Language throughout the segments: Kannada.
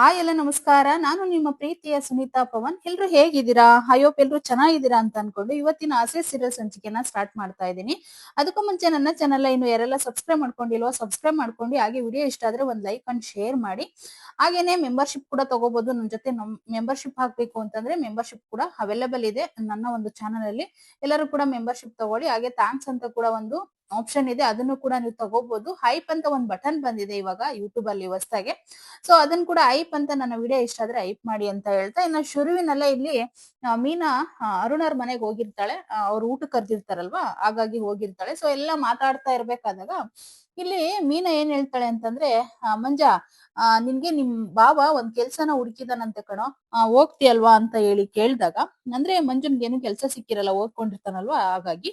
ಹಾಯ್ ಎಲ್ಲ ನಮಸ್ಕಾರ. ನಾನು ನಿಮ್ಮ ಪ್ರೀತಿಯ ಸುನೀತಾ ಪವನ್. ಎಲ್ರು ಹೇಗಿದ್ದೀರಾ? ಅಯ್ಯೋಪ್ ಎಲ್ರು ಚೆನ್ನಾಗಿದ್ದೀರಾ ಅಂತ ಅನ್ಕೊಂಡು ಇವತ್ತಿನ ಆಸೆ ಸೀರಿಯಲ್ ಸಂಚಿಕೆನ ಸ್ಟಾರ್ಟ್ ಮಾಡ್ತಾ ಇದ್ದೀನಿ. ಅದಕ್ಕೂ ಮುಂಚೆ ನನ್ನ ಚಾನಲ್ ಇನ್ನು ಯಾರೆಲ್ಲ ಸಬ್ಸ್ಕ್ರೈಬ್ ಮಾಡ್ಕೊಂಡಿಲ್ವಾ ಸಬ್ಸ್ಕ್ರೈಬ್ ಮಾಡ್ಕೊಂಡು ಹಾಗೆ ವಿಡಿಯೋ ಇಷ್ಟ ಆದ್ರೆ ಒಂದ್ ಲೈಕ್ ಅಂಡ್ ಶೇರ್ ಮಾಡಿ. ಹಾಗೇನೆ ಮೆಂಬರ್ಶಿಪ್ ಕೂಡ ತಗೋಬಹುದು ನನ್ನ ಜೊತೆ ಮೆಂಬರ್ಶಿಪ್ ಹಾಕ್ಬೇಕು ಅಂತಂದ್ರೆ ಮೆಂಬರ್ಶಿಪ್ ಕೂಡ ಅವೈಲೇಬಲ್ ಇದೆ ನನ್ನ ಒಂದು ಚಾನಲ್ ಅಲ್ಲಿ. ಎಲ್ಲರೂ ಕೂಡ ಮೆಂಬರ್ಶಿಪ್ ತಗೊಳ್ಳಿ. ಹಾಗೆ ಥ್ಯಾಂಕ್ಸ್ ಅಂತ ಕೂಡ ಒಂದು ಆಪ್ಷನ್ ಇದೆ, ಅದನ್ನು ಕೂಡ ನೀವು ತಗೋಬಹುದು ಹೈಪ್ ಅಂತ ಒಂದು ಬಟನ್ ಬಂದಿದೆ ಇವಾಗ ಯೂಟ್ಯೂಬ್ ಅಲ್ಲಿ ಹೊಸದಾಗೆ. ಸೊ ಅದನ್ನ ಕೂಡ ಐಪ್ ಅಂತ ನನ್ನ ವಿಡಿಯೋ ಇಷ್ಟ ಆದ್ರೆ ಐಪ್ ಮಾಡಿ ಅಂತ ಹೇಳ್ತಾ, ಇನ್ನು ಶುರುವಿನಲ್ಲೇ ಇಲ್ಲಿ ಮೀನಾ ಅರುಣರ್ ಮನೆಗೆ ಹೋಗಿರ್ತಾಳೆ. ಅವ್ರು ಊಟ ಕರ್ದಿರ್ತಾರಲ್ವಾ, ಹಾಗಾಗಿ ಹೋಗಿರ್ತಾಳೆ. ಸೊ ಎಲ್ಲ ಮಾತಾಡ್ತಾ ಇರ್ಬೇಕಾದಾಗ ಇಲ್ಲಿ ಮೀನಾ ಏನ್ ಹೇಳ್ತಾಳೆ ಅಂತಂದ್ರೆ ಮಂಜ ಆ, ನಿನ್ಗೆ ನಿಮ್ ಬಾವ ಒಂದ್ ಕೆಲ್ಸನ ಹುಡುಕಿದಾನಂತೆ ಕಣೋ ಆ, ಹೋಗ್ತೀಯಲ್ವಾ ಅಂತ ಹೇಳಿ ಕೇಳ್ದಾಗ ಅಂದ್ರೆ ಮಂಜುನ್ಗೆ ಏನು ಕೆಲ್ಸ ಸಿಕ್ಕಿರಲ್ಲ ಓದ್ಕೊಂಡಿರ್ತಾನಲ್ವಾ ಹಾಗಾಗಿ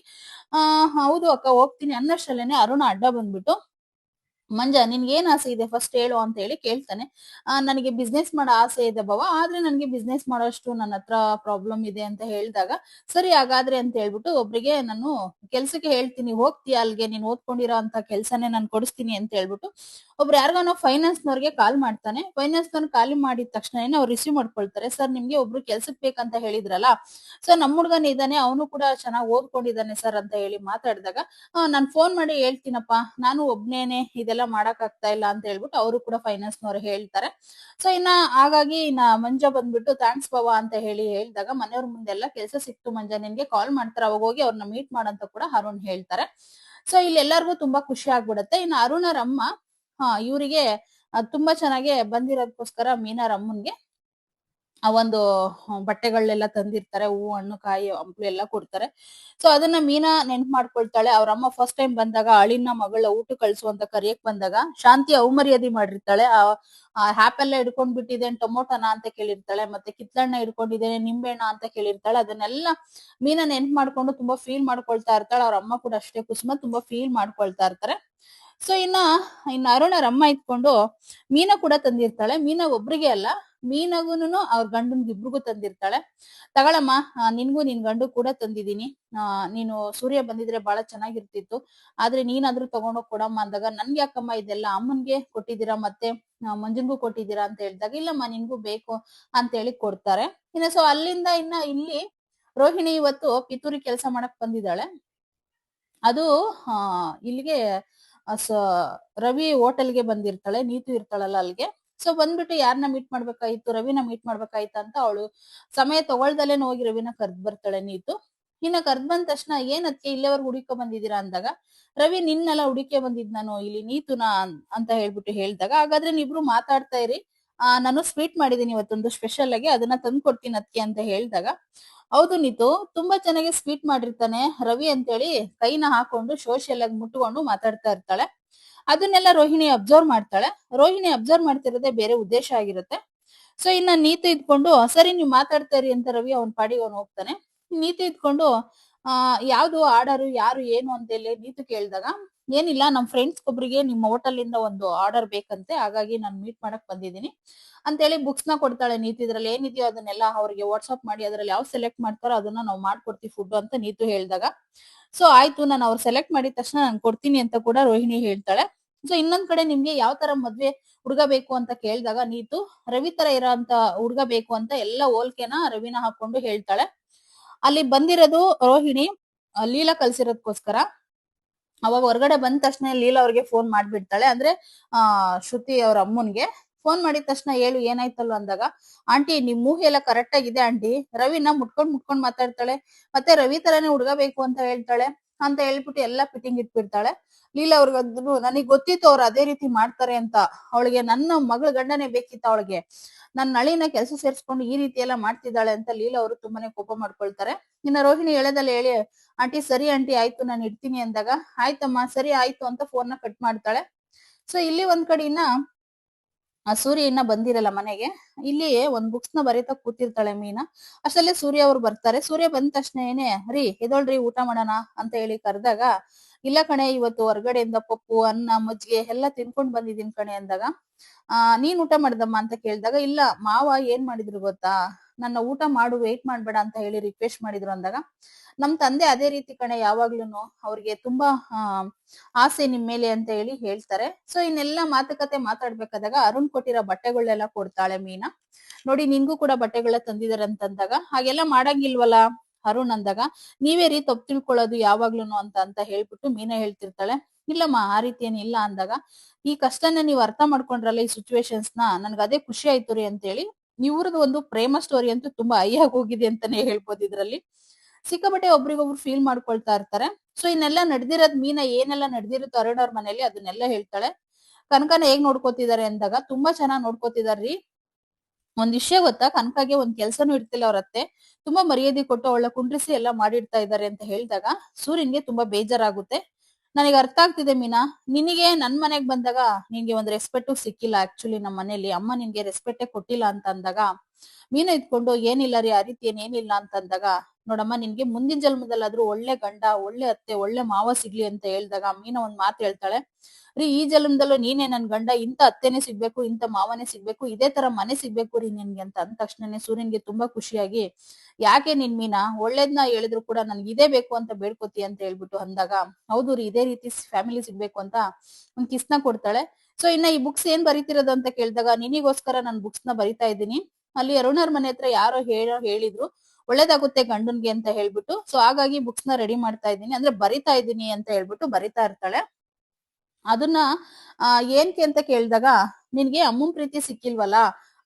ಆ ಹೌದು ಅಕ್ಕ ಹೋಗ್ತೀನಿ ಅನ್ನಷ್ಟಲ್ಲೇನೆ ಅರುಣ ಅಡ್ಡ ಬಂದ್ಬಿಟ್ಟು ಮಂಜ, ನಿನ್ಗೆ ಏನ್ ಆಸೆ ಇದೆ? ಫಸ್ಟ್ ಹೇಳು ಅಂತ ಹೇಳಿ ಕೇಳ್ತಾನೆ. ನನಗೆ ಬಿಸ್ನೆಸ್ ಮಾಡೋ ಆಸೆ ಇದೆ ಬಾವ, ಆದ್ರೆ ನನಗೆ ಬಿಸ್ನೆಸ್ ಮಾಡೋಷ್ಟು ನನ್ನ ಹತ್ರ ಪ್ರಾಬ್ಲಮ್ ಇದೆ ಅಂತ ಹೇಳಿದಾಗ, ಸರಿ ಹಾಗಾದ್ರೆ ಅಂತ ಹೇಳ್ಬಿಟ್ಟು ಒಬ್ರಿಗೆ ನಾನು ಕೆಲ್ಸಕ್ಕೆ ಹೇಳ್ತೀನಿ, ಹೋಗ್ತೀಯ ಅಲ್ಲಿಗೆ ನೀನ್ ಓದ್ಕೊಂಡಿರೋ ಅಂತ ಕೆಲ್ಸನೇ ನಾನು ಕೊಡಿಸ್ತೀನಿ ಅಂತ ಹೇಳ್ಬಿಟ್ಟು ಒಬ್ರು ಯಾರಿಗಾನೋ ಫೈನಾನ್ಸ್ ನವ್ರಿಗೆ ಕಾಲ್ ಮಾಡ್ತಾನೆ. ಫೈನಾನ್ಸ್ ನವ್ರು ಖಾಲಿ ಮಾಡಿದ ತಕ್ಷಣ ಅವ್ರು ರಿಸೀವ್ ಮಾಡ್ಕೊಳ್ತಾರೆ. ಸರ್ ನಿಮ್ಗೆ ಒಬ್ರು ಕೆಲ್ಸಕ್ಕೆ ಬೇಕಂತ ಹೇಳಿದ್ರಲ್ಲ ಸೊ ನಮ್ಮ ಹುಡ್ಗನ ಇದ್ದಾನೆ ಅವನು ಕೂಡ ಚೆನ್ನಾಗಿ ಓದ್ಕೊಂಡಿದ್ದಾನೆ ಸರ್ ಅಂತ ಹೇಳಿ ಮಾತಾಡಿದಾಗ ನಾನು ಫೋನ್ ಮಾಡಿ ಹೇಳ್ತೀನಪ್ಪ, ನಾನು ಒಬ್ನೇನೆ, ಇದೆಲ್ಲ ಮಾಡಕ್ ಆಗ್ತಾ ಇಲ್ಲ ಅಂತ ಹೇಳ್ಬಿಟ್ಟು ಅವರು ಕೂಡ ಫೈನಾನ್ಸ್ ನವರು ಹೇಳ್ತಾರೆ. ಸೊ ಇನ್ನ ಹಾಗಾಗಿ ಇನ್ನ ಮಂಜ ಬಂದ್ಬಿಟ್ಟು ಥ್ಯಾಂಕ್ಸ್ ಬಾವ ಅಂತ ಹೇಳಿ ಹೇಳಿದಾಗ ಮನೆಯವ್ರ ಮುಂದೆಲ್ಲ ಕೆಲಸ ಸಿಕ್ತು ಮಂಜ, ನಿನ್ಗೆ ಕಾಲ್ ಮಾಡ್ತಾರೆ, ಅವಾಗ ಹೋಗಿ ಅವ್ರನ್ನ ಮೀಟ್ ಮಾಡಂತ ಕೂಡ ಅರುಣ್ ಹೇಳ್ತಾರೆ. ಸೊ ಇಲ್ಲಿ ಎಲ್ಲರಿಗೂ ತುಂಬಾ ಖುಷಿ ಆಗ್ಬಿಡತ್ತೆ. ಇನ್ನು ಅರುಣರ ಅಮ್ಮ ಹಾ, ಇವರಿಗೆ ತುಂಬಾ ಚೆನ್ನಾಗಿ ಬಂದಿರೋದಕ್ಕೋಸ್ಕರ ಮೀನಾರಮ್ಮನ್ಗೆ ಆ ಒಂದು ಬಟ್ಟೆಗಳನ್ನೆಲ್ಲ ತಂದಿರ್ತಾರೆ ಹೂ ಹಣ್ಣು ಕಾಯಿ, ಹಂಪ್ಲು ಎಲ್ಲ ಕೊಡ್ತಾರೆ. ಸೊ ಅದನ್ನ ಮೀನಾ ನೆನ್ಪು ಮಾಡ್ಕೊಳ್ತಾಳೆ. ಅವ್ರ ಅಮ್ಮ ಫಸ್ಟ್ ಟೈಮ್ ಬಂದಾಗ ಅಳಿನ ಮಗಳ ಊಟ ಕಳ್ಸು ಅಂತ ಕರಿಯಕ್ ಬಂದಾಗ, ಶಾಂತಿ ಅವಮರ್ಯಾದೆ ಮಾಡಿರ್ತಾಳೆ. ಆ ಹ್ಯಾಪೆಲ್ಲ ಹಿಡ್ಕೊಂಡ್ ಬಿಟ್ಟಿದ್ದೇನೆ ಟೊಮೊಟೊನ ಅಂತ ಕೇಳಿರ್ತಾಳೆ, ಮತ್ತೆ ಕಿತ್ತಣ್ಣ ಹಿಡ್ಕೊಂಡಿದ್ದೇನೆ, ನಿಂಬೆಹಣ್ಣ ಅಂತ ಕೇಳಿರ್ತಾಳೆ. ಅದನ್ನೆಲ್ಲ ಮೀನಾ ನೆನ್ಪು ಮಾಡ್ಕೊಂಡು ತುಂಬಾ ಫೀಲ್ ಮಾಡ್ಕೊಳ್ತಾ ಇರ್ತಾಳೆ. ಅವ್ರ ಅಮ್ಮ ಕೂಡ ಅಷ್ಟೇ ಕುಸುಮ ತುಂಬಾ ಫೀಲ್ ಮಾಡ್ಕೊಳ್ತಾ ಇರ್ತಾರೆ. ಸೊ ಇನ್ನ ಇನ್ನ ಅರುಣ ರಮ್ಮ ಇಟ್ಕೊಂಡು ಮೀನ ಕೂಡ ತಂದಿರ್ತಾಳೆ. ಮೀನ ಒಬ್ರಿಗೆ ಅಲ್ಲ ಮೀನಗುನು ಅವ್ರ ಗಂಡನ್ ಇಬ್ರಿಗೂ ತಂದಿರ್ತಾಳೆ. ತಗೊಳಮ್ಮ ನಿನ್ಗೂ ನಿನ್ ಗಂಡು ಕೂಡ ತಂದಿದೀನಿ ಆ, ನೀನು ಸೂರ್ಯ ಬಂದಿದ್ರೆ ಬಹಳ ಚೆನ್ನಾಗಿರ್ತಿತ್ತು. ಆದ್ರೆ ನೀನಾದ್ರೂ ತಗೊಂಡೋಗ್ ಕೊಡಮ್ಮ ಅಂದಾಗ ನನ್ಗೆ ಯಾಕಮ್ಮ ಇದೆಲ್ಲ ಅಮ್ಮನ್ಗೆ ಕೊಟ್ಟಿದ್ದೀರಾ ಮತ್ತೆ ಮಂಜನ್ಗೂ ಕೊಟ್ಟಿದ್ದೀರಾ ಅಂತ ಹೇಳಿದಾಗ ಇಲ್ಲಮ್ಮ ನಿನ್ಗೂ ಬೇಕು ಅಂತ ಹೇಳಿ ಕೊಡ್ತಾರೆ. ಇನ್ನ ಸೊ ಅಲ್ಲಿಂದ ಇನ್ನ ಇಲ್ಲಿ ರೋಹಿಣಿ ಇವತ್ತು ಪಿತೂರಿ ಕೆಲಸ ಮಾಡಕ್ ಬಂದಿದ್ದಾಳೆ. ಅದು ಇಲ್ಲಿಗೆ ರವಿ ಹೋಟೆಲ್ಗೆ ಬಂದಿರ್ತಾಳೆ, ನೀತು ಇರ್ತಾಳಲ್ಲ ಅಲ್ಲಿಗೆ ಸೊ ಬಂದ್ಬಿಟ್ಟು ಯಾರನ್ನ ಮೀಟ್ ಮಾಡ್ಬೇಕಾಯ್ತು? ರವಿನ ಮೀಟ್ ಮಾಡ್ಬೇಕಾಯ್ತು ಅಂತ ಅವಳು ಸಮಯ ತಗೊಳ್ದಲ್ಲೇನು ಹೋಗಿ ರವಿನ ಕರ್ದ್ ಬರ್ತಾಳೆ ನೀತು. ಇನ್ನ ಕರ್ದ್ ಬಂದ ತಕ್ಷಣ ಏನ್ ಅದಕ್ಕೆ ಇಲ್ಲೇವರೆಗೂ ಹುಡುಕ ಬಂದಿದ್ದೀರಾ ಅಂದಾಗ, ರವಿ ನಿನ್ನೆಲ್ಲ ಹುಡುಕೆ ಬಂದಿದ್ ನಾನು ಇಲ್ಲಿ ನೀತುನ ಅಂತ ಹೇಳ್ಬಿಟ್ಟು ಹೇಳ್ದಾಗ, ಹಾಗಾದ್ರೆ ನೀವಿಬ್ರು ಮಾತಾಡ್ತಾ ಇರಿ. ಆ, ನಾನು ಸ್ವೀಟ್ ಮಾಡಿದೀನಿ ಇವತ್ತೊಂದು ಸ್ಪೆಷಲ್ ಆಗಿ, ಅದನ್ನ ತಂದು ಕೊಡ್ತೀನಿ ಅದಕ್ಕೆ ಅಂತ ಹೇಳಿದಾಗ ಹೌದು ನೀತು, ತುಂಬಾ ಚೆನ್ನಾಗಿ ಸ್ವೀಟ್ ಮಾಡಿರ್ತಾನೆ ರವಿ ಅಂತೇಳಿ ಕೈನ ಹಾಕೊಂಡು ಸೋಷಿಯಲ್ ಆಗಿ ಮುಟ್ಕೊಂಡು ಮಾತಾಡ್ತಾ ಇರ್ತಾಳೆ. ಅದನ್ನೆಲ್ಲ ರೋಹಿಣಿ ಅಬ್ಸರ್ವ್ ಮಾಡ್ತಾಳೆ. ರೋಹಿಣಿ ಅಬ್ಸರ್ವ್ ಮಾಡ್ತಿರೋದೇ ಬೇರೆ ಉದ್ದೇಶ ಆಗಿರುತ್ತೆ. ಸೊ ಇನ್ನ ನೀತು ಇದ್ಕೊಂಡು, ಸರಿ, ನೀವು ಮಾತಾಡ್ತಾ ಇರಿ ಅಂತ ರವಿ ಅವನ್ ಪಾಡಿಗೆ ಅವನು ಹೋಗ್ತಾನೆ. ನೀತು ಇದ್ಕೊಂಡು, ಆ, ಯಾವ್ದು ಆಡರು ಯಾರು, ಏನು ಅಂತ ಹೇಳಿ ನೀತು ಕೇಳಿದಾಗ ಏನಿಲ್ಲ, ನಮ್ ಫ್ರೆಂಡ್ಸ್ ಒಬ್ರಿಗೆ ನಿಮ್ಮ ಹೋಟೆಲ್ ಇಂದ ಒಂದು ಆರ್ಡರ್ ಬೇಕಂತೆ, ಹಾಗಾಗಿ ನಾನು ಮೀಟ್ ಮಾಡಕ್ ಬಂದಿದ್ದೀನಿ. ಅಂತೇಳಿ ಬುಕ್ಸ್ನ ಕೊಡ್ತಾಳೆ ನೀತಿ ಇದ್ರಲ್ಲಿ, ಏನಿದೆಯೋ ಅದನ್ನೆಲ್ಲ ಅವ್ರಿಗೆ ವಾಟ್ಸ್ಆಪ್ ಮಾಡಿ, ಅದ್ರಲ್ಲಿ ಯಾವ ಸೆಲೆಕ್ಟ್ ಮಾಡ್ತಾರೋ ಅದನ್ನ ನಾವು ಮಾಡ್ಕೊಡ್ತೀವಿ ಫುಡ್ ಅಂತ ನೀತು ಹೇಳಿದಾಗ. ಸೊ ಆಯ್ತು, ನಾನು ಅವ್ರು ಸೆಲೆಕ್ಟ್ ಮಾಡಿದ ತಕ್ಷಣ ನಾನು ಕೊಡ್ತೀನಿ ಅಂತ ಕೂಡ ರೋಹಿಣಿ ಹೇಳ್ತಾಳೆ. ಸೊ ಇನ್ನೊಂದ್ ಕಡೆ ನಿಮ್ಗೆ ಯಾವ ತರ ಮದ್ವೆ ಹುಡುಗ ಬೇಕು ಅಂತ ಕೇಳಿದಾಗ ನೀತು, ರವಿ ತರ ಇರೋ ಅಂತ ಹುಡುಗ ಬೇಕು ಅಂತ ಎಲ್ಲ ಹೋಲ್ಕೆನ ರವಿನ ಹಾಕೊಂಡು ಹೇಳ್ತಾಳೆ. ಅಲ್ಲಿ ಬಂದಿರೋದು ರೋಹಿಣಿ, ಲೀಲಾ ಕಲ್ಸಿರೋದಕ್ಕೋಸ್ಕರ ಅವಾಗ ಹೊರಗಡೆ ಬಂದ ತಕ್ಷಣ ಲೀಲಾ ಅವ್ರಿಗೆ ಫೋನ್ ಮಾಡ್ಬಿಡ್ತಾಳೆ. ಅಂದ್ರೆ, ಆ, ಶ್ರುತಿ ಅವ್ರ ಅಮ್ಮನ್ಗೆ ಫೋನ್ ಮಾಡಿದ ತಕ್ಷಣ ಹೇಳು ಏನಾಯ್ತಲ್ವ ಅಂದಾಗ, ಆಂಟಿ, ನಿಮ್ ಊಹೆ ಎಲ್ಲ ಕರೆಕ್ಟ್ ಆಗಿದೆ ಆಂಟಿ. ರವಿನ ಮುಟ್ಕೊಂಡ್ ಮುಟ್ಕೊಂಡ್ ಮಾತಾಡ್ತಾಳೆ. ಮತ್ತೆ ರವಿ ತರಾನೇ ಹುಡ್ಗ ಬೇಕು ಅಂತ ಹೇಳ್ತಾಳೆ. ಅಂತ ಹೇಳ್ಬಿಟ್ಟು ಎಲ್ಲಾ ಫಿಟ್ಟಿಂಗ್ ಇಟ್ಬಿಡ್ತಾಳೆ. ಲೀಲಾ ಅವ್ರಿಗಂದ್ರು, ನನಗ್ ಗೊತ್ತಿತ್ತು ಅವ್ರು ಅದೇ ರೀತಿ ಮಾಡ್ತಾರೆ ಅಂತ. ಅವಳಿಗೆ ನನ್ನ ಮಗಳ ಗಂಡನೇ ಬೇಕಿತ್ತು ಅವಳಿಗೆ. ನನ್ನ ನಳಿನ ಕೆಲಸ ಸೇರಿಸ್ಕೊಂಡು ಈ ರೀತಿ ಎಲ್ಲ ಮಾಡ್ತಿದ್ದಾಳೆ ಅಂತ ಲೀಲಾ ಅವರು ತುಂಬಾನೇ ಕೋಪ ಮಾಡ್ಕೊಳ್ತಾರೆ. ಇನ್ನ ರೋಹಿಣಿ ಎಳೆದಲ್ಲಿ ಹೇಳಿ ಆಂಟಿ ಸರಿ ಆಂಟಿ, ಆಯ್ತು, ನಾನು ಇಡ್ತೀನಿ ಅಂದಾಗ, ಆಯ್ತಮ್ಮ, ಸರಿ ಆಯ್ತು ಅಂತ ಫೋನ್ನ ಕಟ್ ಮಾಡ್ತಾಳೆ. ಸೊ ಇಲ್ಲಿ ಒಂದ್ ಕಡೆ ಇನ್ನ ಸೂರ್ಯ ಇನ್ನ ಬಂದಿರಲ್ಲ ಮನೆಗೆ. ಇಲ್ಲಿ ಒಂದ್ ಬುಕ್ಸ್ನ ಬರೀತಾ ಕೂತಿರ್ತಾಳೆ ಮೀನಾ. ಅಷ್ಟಲ್ಲೇ ಸೂರ್ಯ ಅವ್ರು ಬರ್ತಾರೆ. ಸೂರ್ಯ ಬಂದ ತಕ್ಷಣ ಏನೇ ರೀ, ಎದೊಳ್ರಿ ಊಟ ಮಾಡೋಣ ಅಂತ ಹೇಳಿ ಕರೆದಾಗ ಇಲ್ಲ ಕಣೆ, ಇವತ್ತು ಹೊರಗಡೆಯಿಂದ ಪಪ್ಪು, ಅನ್ನ, ಮಜ್ಜಿಗೆ ಎಲ್ಲ ತಿನ್ಕೊಂಡ್ ಬಂದಿದ್ದೀನಿ ಕಣೆ ಅಂದಾಗ, ಆ, ನೀನ್ ಊಟ ಮಾಡ್ದಮ್ಮ ಅಂತ ಕೇಳಿದಾಗ, ಇಲ್ಲ, ಮಾವ ಏನ್ ಮಾಡಿದ್ರು ಗೊತ್ತಾ? ನನ್ನ ಊಟ ಮಾಡು ವೇಟ್ ಮಾಡ್ಬೇಡ ಅಂತ ಹೇಳಿ ರಿಕ್ವೆಸ್ಟ್ ಮಾಡಿದ್ರು ಅಂದಾಗ, ನಮ್ ತಂದೆ ಅದೇ ರೀತಿ ಕಣೆ, ಯಾವಾಗ್ಲೂನು ಅವ್ರಿಗೆ ತುಂಬಾ ಆಸೆ ನಿಮ್ ಮೇಲೆ ಅಂತ ಹೇಳಿ ಹೇಳ್ತಾರೆ. ಸೊ ಇನ್ನೆಲ್ಲ ಮಾತುಕತೆ ಮಾತಾಡ್ಬೇಕಾದಾಗ ಅರುಣ್ ಕೊಟ್ಟಿರೋ ಬಟ್ಟೆಗಳೆಲ್ಲ ಕೊಡ್ತಾಳೆ ಮೀನಾ. ನೋಡಿ, ನಿನ್ಗೂ ಕೂಡ ಬಟ್ಟೆಗಳ ತಂದಿದಾರೆ ಅಂತಂದಾಗ, ಹಾಗೆಲ್ಲ ಮಾಡಂಗಿಲ್ವಲ್ಲ? ಅರುಣ್ ಅಂದಾಗ, ನೀವೇ ರೀ ತಪ್ಪು ತಿಳ್ಕೊಳ್ಳೋದು ಯಾವಾಗ್ಲೂನು ಅಂತ ಅಂತ ಹೇಳ್ಬಿಟ್ಟು ಮೀನಾ ಹೇಳ್ತಿರ್ತಾಳೆ. ಇಲ್ಲಮ್ಮ, ಆ ರೀತಿ ಏನಿಲ್ಲ ಅಂದಾಗ, ಈ ಕಷ್ಟನ ನೀವು ಅರ್ಥ ಮಾಡ್ಕೊಂಡ್ರಲ್ಲ ಈ ಸಿಚುವೇಶನ್ಸ್ನ ನನ್ಗೆ ಅದೇ ಖುಷಿ ಆಯ್ತು ರೀ ಅಂತ ಹೇಳಿ ಇವ್ರದ್ದು ಒಂದು ಪ್ರೇಮ ಸ್ಟೋರಿ ಅಂತೂ ತುಂಬಾ ಐ ಹೋಗಿದೆ ಅಂತಾನೆ ಹೇಳ್ಬೋದು ಇದ್ರಲ್ಲಿ. ಸಿಕ್ಕಾಪಟ್ಟೆ ಒಬ್ರಿಗೊಬ್ರು ಫೀಲ್ ಮಾಡ್ಕೊಳ್ತಾ ಇರ್ತಾರೆ. ಸೊ ಇನ್ನೆಲ್ಲ ನಡೆದಿರೋದ್ ಮೀನ ಏನೆಲ್ಲ ನಡೆದಿರುತ್ತೋ ಅರುಣ್ ಅವ್ರ ಮನೇಲಿ ಅದನ್ನೆಲ್ಲ ಹೇಳ್ತಾಳೆ. ಕನಕನ ಹೇಗ್ ನೋಡ್ಕೋತಿದಾರೆ ಅಂದಾಗ, ತುಂಬಾ ಚೆನ್ನಾಗಿ ನೋಡ್ಕೋತಿದಾರ್ರಿ. ಒಂದ್ ವಿಷಯ ಗೊತ್ತಾ? ಕನಕಾಗೆ ಒಂದ್ ಕೆಲ್ಸನೂ ಇರ್ತಿಲ್ಲ ಅವ್ರ ಅತ್ತೆ. ತುಂಬಾ ಮರ್ಯಾದೆ ಕೊಟ್ಟು ಅವಳ ಕುಂಡ್ರಿಸಿ ಎಲ್ಲ ಮಾಡಿಡ್ತಾ ಇದ್ದಾರೆ ಅಂತ ಹೇಳಿದಾಗ ಸೂರ್ಯನ್ಗೆ ತುಂಬಾ ಬೇಜಾರಾಗುತ್ತೆ. ನನಗೆ ಅರ್ಥ ಆಗ್ತಿದೆ ಮೀನಾ. ನಿನಗೆ ನನ್ ಮನೆಗ್ ಬಂದಾಗ ನಿನ್ಗೆ ಒಂದ್ ರೆಸ್ಪೆಕ್ಟ್ ಸಿಕ್ಕಿಲ್ಲ ಆಕ್ಚುಲಿ ನಮ್ಮ ಮನೇಲಿ ಅಮ್ಮ ನಿನ್ಗೆ ರೆಸ್ಪೆಕ್ಟೇ ಕೊಟ್ಟಿಲ್ಲ ಅಂತ ಅಂದಾಗ, ಮೀನ ಇದ್ಕೊಂಡು ಏನಿಲ್ಲ ರೀ, ಆ ರೀತಿ ಏನೇನಿಲ್ಲ ಅಂತ ಅಂದಾಗ, ನೋಡಮ್ಮ, ನಿನ್ಗೆ ಮುಂದಿನ ಜನ್ಮದಲ್ಲಾದ್ರೂ ಒಳ್ಳೆ ಗಂಡ, ಒಳ್ಳೆ ಅತ್ತೆ, ಒಳ್ಳೆ ಮಾವ ಸಿಗ್ಲಿ ಅಂತ ಹೇಳ್ದಾಗ ಮೀನ ಒಂದ್ ಮಾತು ಹೇಳ್ತಾಳೆ. ರೀ ಈ ಜನ್ಮದಲ್ಲೂ ನೀನೇ ನನ್ ಗಂಡ ಇಂತ ಅತ್ತೆನೆ ಸಿಗ್ಬೇಕು ಇಂತ ಮಾವನೇ ಸಿಗ್ಬೇಕು, ಇದೇ ತರ ಮನೆ ಸಿಗ್ಬೇಕು ರೀ ನಿನ್ಗೆ ಅಂತ ಅಂದ ತಕ್ಷಣನೇ ಸೂರ್ಯನ್ಗೆ ತುಂಬಾ ಖುಷಿಯಾಗಿ, ಯಾಕೆ ನಿನ್ ಮೀನಾ? ಒಳ್ಳೇದ್ನ ಹೇಳಿದ್ರು ಕೂಡ ನನ್ಗೆ ಇದೇ ಬೇಕು ಅಂತ ಬೇಡ್ಕೋತಿ ಅಂತ ಹೇಳ್ಬಿಟ್ಟು ಅಂದಾಗ, ಹೌದು ರೀ, ಇದೇ ರೀತಿ ಫ್ಯಾಮಿಲಿ ಸಿಗ್ಬೇಕು ಅಂತ ಒಂದ್ ಕಿಸ್ನ ಕೊಡ್ತಾಳೆ. ಸೊ ಇನ್ನ ಈ ಬುಕ್ಸ್ ಏನ್ ಬರೀತಿರೋದು ಅಂತ ಕೇಳಿದಾಗ, ನಿನಿಗೋಸ್ಕರ ನಾನು ಬುಕ್ಸ್ನ ಬರಿತಾ ಇದ್ದೀನಿ. ಅಲ್ಲಿ ಅರುಣರ್ ಮನೆ ಹತ್ರ ಯಾರೋ ಹೇಳೋ, ಹೇಳಿದ್ರು, ಒಳ್ಳೇದಾಗುತ್ತೆ ಗಂಡನ್ಗೆ ಅಂತ ಹೇಳ್ಬಿಟ್ಟು ಸೊ ಹಾಗಾಗಿ ಬುಕ್ಸ್ನ ರೆಡಿ ಮಾಡ್ತಾ ಇದ್ದೀನಿ. ಅಂದ್ರೆ ಬರಿತಾ ಇದ್ದೀನಿ ಅಂತ ಹೇಳ್ಬಿಟ್ಟು ಬರಿತಾ ಇರ್ತಾಳೆ. ಅದನ್ನ ಏನ್ಕೆ ಅಂತ ಕೇಳಿದಾಗ, ನಿನ್ಗೆ ಅಮ್ಮನ್ ಪ್ರೀತಿ ಸಿಕ್ಕಿಲ್ವಲ್ಲ?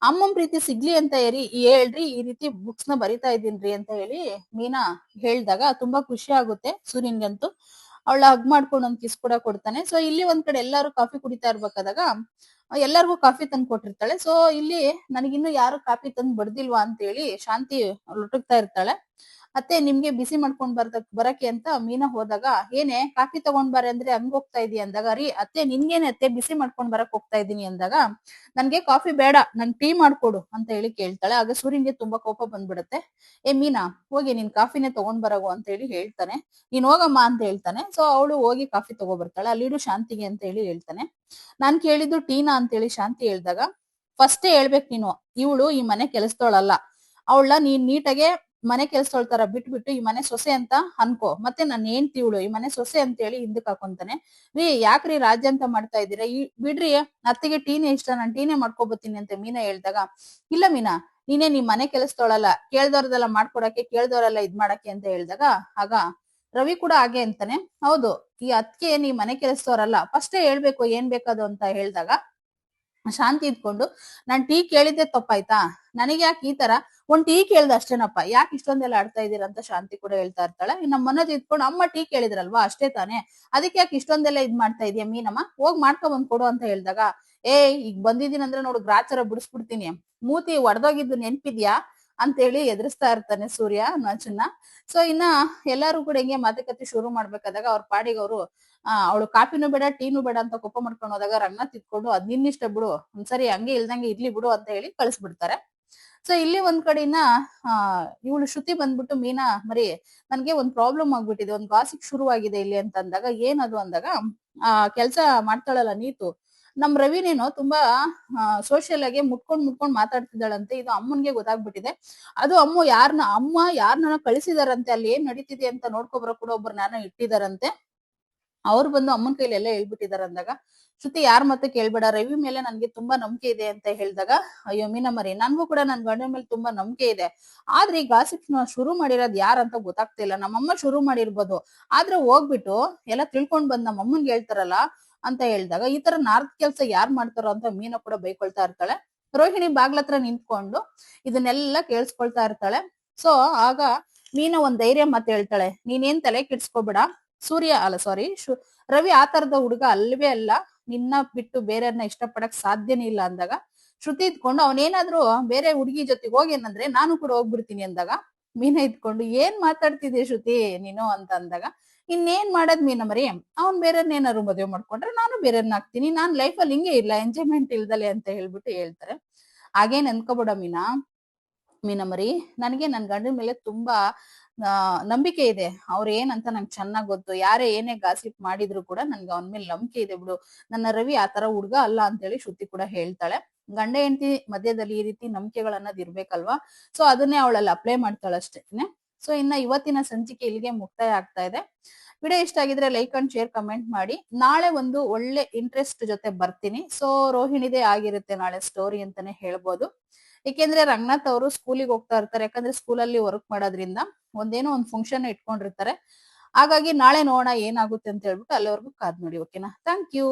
ಅಮ್ಮನ್ ಪ್ರೀತಿ ಸಿಗ್ಲಿ ಅಂತ ಹೇಳಿ, ಹೇಳ್ರಿ, ಈ ರೀತಿ ಬುಕ್ಸ್ನ ಬರಿತಾ ಇದೀನ್ರಿ ಅಂತ ಹೇಳಿ ಮೀನಾ ಹೇಳ್ದಾಗ ತುಂಬಾ ಖುಷಿ ಆಗುತ್ತೆ ಸೂರ್ಯನ್ಗಂತೂ ಅವಳ ಹಗ್ ಮಾಡ್ಕೊಂಡು ಒಂದ್ ಕಿಸ್ ಕೂಡ ಕೊಡ್ತಾನೆ. ಸೊ ಇಲ್ಲಿ ಒಂದ್ ಕಡೆ ಎಲ್ಲಾರು ಕಾಫಿ ಕುಡಿತಾ ಇರ್ಬೇಕಾದಾಗ, ಎಲ್ಲರಿಗೂ ಕಾಫಿ ತಂದು ಕೊಟ್ಟಿರ್ತಾಳೆ. ಸೊ ಇಲ್ಲಿ ನನಗಿನ್ನು ಯಾರು ಕಾಫಿ ತಂದು ಬಡ್ದಿಲ್ವಾ ಅಂತ ಹೇಳಿ ಶಾಂತಿ ಲೊಟಕ್ತಾ ಇರ್ತಾಳೆ. ಅತ್ತೆ ನಿಮ್ಗೆ ಬಿಸಿ ಮಾಡ್ಕೊಂಡ್ ಬರ್ದ, ಬರಕ್ಕೆ ಅಂತ ಮೀನಾ ಹೋದಾಗ, ಏನೇ ಕಾಫಿ ತಗೊಂಡ್ ಬಾರೆ ಅಂದ್ರೆ ಹಂಗ್ ಹೋಗ್ತಾ ಇದೀಯ ಅಂದಾಗ, ರೀ, ಅತ್ತೆ ನಿನ್ಗೇನೆ ಅತ್ತೆ ಬಿಸಿ ಮಾಡ್ಕೊಂಡ್ ಬರಕ್ ಹೋಗ್ತಾ ಇದೀನಿ ಅಂದಾಗ, ನನ್ಗೆ ಕಾಫಿ ಬೇಡ, ನನ್ ಟೀ ಮಾಡ್ಕೊಡು ಅಂತ ಹೇಳಿ ಕೇಳ್ತಾಳೆ. ಆಗ ಸೂರ್ಯನ್ಗೆ ತುಂಬಾ ಕೋಪ ಬಂದ್ಬಿಡತ್ತೆ. ಏ ಮೀನಾ, ಹೋಗಿ ನೀನ್ ಕಾಫಿನೇ ತಗೊಂಡ್ ಬರಗು ಅಂತ ಹೇಳಿ ಹೇಳ್ತಾನೆ. ನೀನ್ ಹೋಗಮ್ಮ ಅಂತ ಹೇಳ್ತಾನೆ. ಸೊ ಅವಳು ಹೋಗಿ ಕಾಫಿ ತಗೊಬರ್ತಾಳೆ. ಅಲ್ಲಿಡು ಶಾಂತಿಗೆ ಅಂತ ಹೇಳಿ ಹೇಳ್ತಾನೆ. ನಾನ್ ಕೇಳಿದ್ದು ಟೀನಾ ಅಂತ ಹೇಳಿ ಶಾಂತಿ ಹೇಳ್ದಾಗ, ಫಸ್ಟೇ ಹೇಳ್ಬೇಕು ನೀನು. ಇವಳು ಈ ಮನೆ ಕೆಲಸದೋಳಲ್ಲ. ಅವಳ ನೀನ್ ನೀಟಾಗೆ ಮನೆ ಕೆಲ್ಸದವಳ ತರ ಬಿಟ್ಬಿಟ್ಟು ಈ ಮನೆ ಸೊಸೆ ಅಂತ ಅನ್ಕೋ. ಮತ್ತೆ ನಾನು ಹೆಂಡ್ತಿ ಇವಳು ಈ ಮನೆ ಸೊಸೆ ಅಂತ ಹೇಳಿ ಹಿಂದಕ್ ಹಾಕೊಂತಾನೆ. ರೀ ಯಾಕ್ರಿ ರಾಜ್ಯ ಅಂತ ಮಾಡ್ತಾ ಇದ್ದೀರಾ? ಈ, ಬಿಡ್ರಿ, ಅತ್ತಿಗೆ ಟೀನೇ ಇಷ್ಟ, ನಾನ್ ಟೀನೇ ಮಾಡ್ಕೊಬತ್ತೀನಿ ಅಂತ ಮೀನಾ ಹೇಳ್ದಾಗ, ಇಲ್ಲ ಮೀನಾ, ನೀನೇ ನಿಮ್ ಮನೆ ಕೆಲಸದೊಳಲ್ಲ, ಕೇಳ್ದವ್ರದೆಲ್ಲ ಮಾಡ್ಕೊಡಕ್ಕೆ, ಕೇಳ್ದವ್ರೆಲ್ಲ ಇದ್ ಮಾಡಕ್ಕೆ ಅಂತ ಹೇಳ್ದಾಗ, ಆಗ, ರವಿ ಕೂಡ ಹಾಗೆ ಅಂತಾನೆ? ಹೌದು, ಈ ಅತ್ತಿಗೆ ನೀ ಮನೆ ಕೆಲ್ಸದವ್ರಲ್ಲ, ಫಸ್ಟೇ ಹೇಳ್ಬೇಕು ಏನ್ ಬೇಕದು ಅಂತ ಹೇಳ್ದಾಗ ಶಾಂತಿ ಇದ್ಕೊಂಡು, ನಾನ್ ಟೀ ಕೇಳಿದ್ದೆ ತಪ್ಪಾಯ್ತಾ? ನನಗೆ ಯಾಕೆ ಈ ತರ? ಒಂದ್ ಟೀ ಕೇಳ್ದೆ ಅಷ್ಟೇನಪ್ಪ. ಯಾಕೆ ಇಷ್ಟೊಂದೆಲ್ಲ ಆಡ್ತಾ ಇದೀರ ಅಂತ ಶಾಂತಿ ಕೂಡ ಹೇಳ್ತಾ ಇರ್ತಾಳೆ. ನಮ್ಮ ಮನೋಜ್ ಇದ್ಕೊಂಡು ಅಮ್ಮ ಟೀ ಕೇಳಿದ್ರಲ್ವಾ? ಅಷ್ಟೇ ತಾನೇ. ಅದಕ್ಕೆ ಯಾಕೆ ಇಷ್ಟೊಂದೆಲ್ಲ ಇದ್ ಮಾಡ್ತಾ ಇದೀಯ ಮೀನಮ್ಮ? ಹೋಗ್ ಮಾಡ್ಕೊ ಬಂದ್ ಕೊಡು ಅಂತ ಹೇಳ್ದಾಗ ಏ ಈಗ ಬಂದಿದ್ದೀನಿ ಅಂದ್ರೆ ನೋಡು, ಗ್ರಾಚಾರ ಬಿಡಿಸ್ಬಿಡ್ತೀನಿ. ಮೂತಿ ಒಡೆದೋಗಿದ್ದು ನೆನ್ಪಿದ್ಯಾ? ಅಂತ ಹೇಳಿ ಎದುರಿಸ್ತಾ ಇರ್ತಾನೆ ಸೂರ್ಯ ನಾಚನ್ನ ಸೊ ಇನ್ನ ಎಲ್ಲಾರು ಕೂಡ ಹಿಂಗೆ ಮಾತುಕತೆ ಶುರು ಮಾಡ್ಬೇಕಾದಾಗ ಅವ್ರ ಪಾಡಿಗೆ ಅವರು ಅವಳು ಕಾಫಿನೂ ಬೇಡ, ಟೀನು ಬೇಡ ಅಂತ ಕೋಪ ಮಾಡ್ಕೊಂಡು ಹೋದಾಗ ರನ್ನ ತಿದ್ಕೊಂಡು, ಅದ್ ನಿನ್ನಿಷ್ಟ ಬಿಡು, ಒಂದ್ಸರಿ ಹಂಗೆ ಇಲ್ದಂಗೆ ಇರ್ಲಿ ಬಿಡು ಅಂತ ಹೇಳಿ ಕಳಿಸ್ಬಿಡ್ತಾರೆ. ಸೊ ಇಲ್ಲಿ ಒಂದ್ ಕಡೆನ ಆ, ಇವಳು ಶ್ರುತಿ ಬಂದ್ಬಿಟ್ಟು ಮೀನಾ, ಮರಿ, ನನ್ಗೆ ಒಂದ್ ಪ್ರಾಬ್ಲಮ್ ಆಗ್ಬಿಟ್ಟಿದೆ, ಒಂದ್ ಗಾಸಿಕ್ ಶುರುವಾಗಿದೆ ಇಲ್ಲಿ ಅಂತ ಅಂದಾಗ ಏನದು ಅಂದಾಗ, ಆ, ಕೆಲ್ಸ ಮಾಡ್ತಾಳಲ್ಲ ನೀತು ನಮ್ ರವಿನೇನೋ ತುಂಬಾ ಸೋಷಿಯಲ್ ಆಗಿ ಮುಟ್ಕೊಂಡ್ ಮುಟ್ಕೊಂಡ್ ಮಾತಾಡ್ತಿದ್ದಾಳಂತೆ. ಇದು ಅಮ್ಮನ್ಗೆ ಗೊತ್ತಾಗ್ಬಿಟ್ಟಿದೆ. ಅದು ಅಮ್ಮ ಯಾರನ್ನ ಅಮ್ಮ ಯಾರನ್ನ ಕಳಿಸಿದಾರಂತೆ, ಅಲ್ಲಿ ಏನ್ ನಡೀತಿದೆ ಅಂತ ನೋಡ್ಕೊಬರೋ ಕೂಡ ಒಬ್ರು ಯಾರನ್ನ ಇಟ್ಟಿದಾರಂತೆ. ಅವ್ರು ಬಂದು ಅಮ್ಮನ ಕೈಲಿ ಎಲ್ಲ ಹೇಳ್ಬಿಟ್ಟಿದಾರೆ ಅಂದಾಗ, ಶ್ರುತಿ ಯಾರ ಮತ್ತೆ ಕೇಳ್ಬೇಡ, ರವಿ ಮೇಲೆ ನನ್ಗೆ ತುಂಬಾ ನಂಬಿಕೆ ಇದೆ ಅಂತ ಹೇಳಿದಾಗ, ಅಯ್ಯೋ ಮೀನಾ ಮರಿ ನನ್ಗೂ ಕೂಡ ನನ್ ಗಂಡನ ಮೇಲೆ ತುಂಬಾ ನಂಬಿಕೆ ಇದೆ. ಆದ್ರೆ ಈ ಗಾಸಿಪ್ ಶುರು ಮಾಡಿರೋದ್ ಯಾರಂತ ಗೊತ್ತಾಗ್ತಿಲ್ಲ ನಮ್ಮಮ್ಮ ಶುರು ಮಾಡಿರ್ಬೋದು. ಆದ್ರೆ ಹೋಗ್ಬಿಟ್ಟು ಎಲ್ಲ ತಿಳ್ಕೊಂಡ್ ಬಂದ್ ನಮ್ಮ ಅಮ್ಮನ್ಗೆ ಹೇಳ್ತಾರಲ್ಲ ಅಂತ ಹೇಳಿದಾಗ, ಈ ತರ ನಾರ್ತ್ ಕೆಲ್ಸ ಯಾರ್ ಮಾಡ್ತಾರೋ ಅಂತ ಮೀನ ಕೂಡ ಬೈಕೊಳ್ತಾ ಇರ್ತಾಳೆ. ರೋಹಿಣಿ ಬಾಗ್ಲತ್ರ ನಿಂತ್ಕೊಂಡು ಇದನ್ನೆಲ್ಲ ಕೇಳಿಸ್ಕೊಳ್ತಾ ಇರ್ತಾಳೆ. ಸೊ, ಆಗ ಮೀನ ಒಂದ್ ಧೈರ್ಯ ಮತ್ತೆ ಹೇಳ್ತಾಳೆ, ನೀನೇನ್ ತಲೆ ಕೆಡ್ಸ್ಕೊಬೇಡ ಸೂರ್ಯ ಅಲ್ಲ ಸಾರಿ ರವಿ ಆ ತರದ ಹುಡುಗ ಅಲ್ವೇ ಅಲ್ಲ, ನಿನ್ನ ಬಿಟ್ಟು ಬೇರೆಯವ್ರನ್ನ ಇಷ್ಟಪಡಕ್ ಸಾಧ್ಯನೇ ಇಲ್ಲ ಅಂದಾಗ, ಶ್ರುತಿ ಇದ್ಕೊಂಡು ಅವನೇನಾದ್ರೂ ಬೇರೆ ಹುಡುಗಿ ಜೊತೆಗೆ ಹೋಗೇನಂದ್ರೆ ನಾನು ಕೂಡ ಹೋಗ್ಬಿಡ್ತೀನಿ ಅಂದಾಗ, ಮೀನ ಇದ್ಕೊಂಡು, ಏನ್ ಮಾತಾಡ್ತಿದ್ದೆ ಶ್ರುತಿ ನೀನು? ಅಂತ ಅಂದಾಗ, ಇನ್ನೇನ್ ಮಾಡೋದ್ ಮೀನ ಮರಿ? ಅವ್ನ್ ಬೇರೆಯವ್ರನ್ನೇನಾದ್ರು ಮದುವೆ ಮಾಡ್ಕೊಂಡ್ರೆ ನಾನು ಬೇರೆಯವ್ರನ್ನ ಹಾಕ್ತೀನಿ. ನಾನ್ ಲೈಫಲ್ಲಿ ಹಿಂಗೆ ಇಲ್ಲ ಎಂಜಾಯ್ಮೆಂಟ್ ಇಲ್ದಲೆ ಅಂತ ಹೇಳ್ಬಿಟ್ಟು ಹೇಳ್ತಾರೆ. ಹಾಗೇನ್ ಅನ್ಕೋಬೇಡ ಮೀನಾ. ಮೀನಮರಿ ನನಗೆ ನನ್ ಗಂಡನ ಮೇಲೆ ತುಂಬಾ ನಂಬಿಕೆ ಇದೆ. ಅವ್ರ ಏನಂತ ನಂಗೆ ಚೆನ್ನಾಗ್ ಗೊತ್ತು. ಯಾರೇ ಏನೇ ಗಾಸಿಪ್ ಮಾಡಿದ್ರು ಕೂಡ ನನ್ಗೆ ಅವನ ಮೇಲೆ ನಂಬಿಕೆ ಇದೆ ಬಿಡು. ನನ್ನ ರವಿ ತರ ಹುಡ್ಗ ಅಲ್ಲ ಅಂತೇಳಿ ಶ್ರುತಿ ಕೂಡ ಹೇಳ್ತಾಳೆ. ಗಂಡ, ಹೆಂಡತಿ ಮಧ್ಯದಲ್ಲಿ ಈ ರೀತಿ ನಂಬಿಕೆಗಳನ್ನೋದು ಇರ್ಬೇಕಲ್ವಾ? ಸೊ, ಅದನ್ನೇ ಅವಳಲ್ಲಿ ಅಪ್ಲೈ ಮಾಡ್ತಾಳೆ ಅಷ್ಟೇನೆ ಸೊ, ಇನ್ನ ಇವತ್ತಿನ ಸಂಚಿಕೆ ಇಲ್ಲಿಗೆ ಮುಕ್ತಾಯ ಆಗ್ತಾ ಇದೆ. ವಿಡಿಯೋ ಇಷ್ಟ ಆಗಿದ್ರೆ ಲೈಕ್ ಅಂಡ್ ಶೇರ್ ಕಮೆಂಟ್ ಮಾಡಿ. ನಾಳೆ ಒಂದು ಒಳ್ಳೆ ಇಂಟ್ರೆಸ್ಟ್ ಜೊತೆ ಬರ್ತೀನಿ. ಸೊ ರೋಹಿಣಿದೇ ಆಗಿರುತ್ತೆ ನಾಳೆ ಸ್ಟೋರಿ ಅಂತಾನೆ ಹೇಳ್ಬೋದು. ಏಕೆಂದ್ರೆ ರಂಗನಾಥ್ ಅವರು ಸ್ಕೂಲಿಗೆ ಹೋಗ್ತಾ ಇರ್ತಾರೆ, ಯಾಕಂದ್ರೆ ಸ್ಕೂಲಲ್ಲಿ ವರ್ಕ್ ಮಾಡೋದ್ರಿಂದ ಒಂದೇನೋ ಒಂದು ಫಂಕ್ಷನ್ ಇಟ್ಕೊಂಡಿರ್ತಾರೆ. ಹಾಗಾಗಿ ನಾಳೆ ನೋಡೋಣ ಏನಾಗುತ್ತೆ ಅಂತ ಹೇಳ್ಬಿಟ್ಟು ಅಲ್ಲಿವರೆಗೂ ಕಾದ್ ನೋಡಿ ಓಕೆನಾ ಥ್ಯಾಂಕ್ ಯು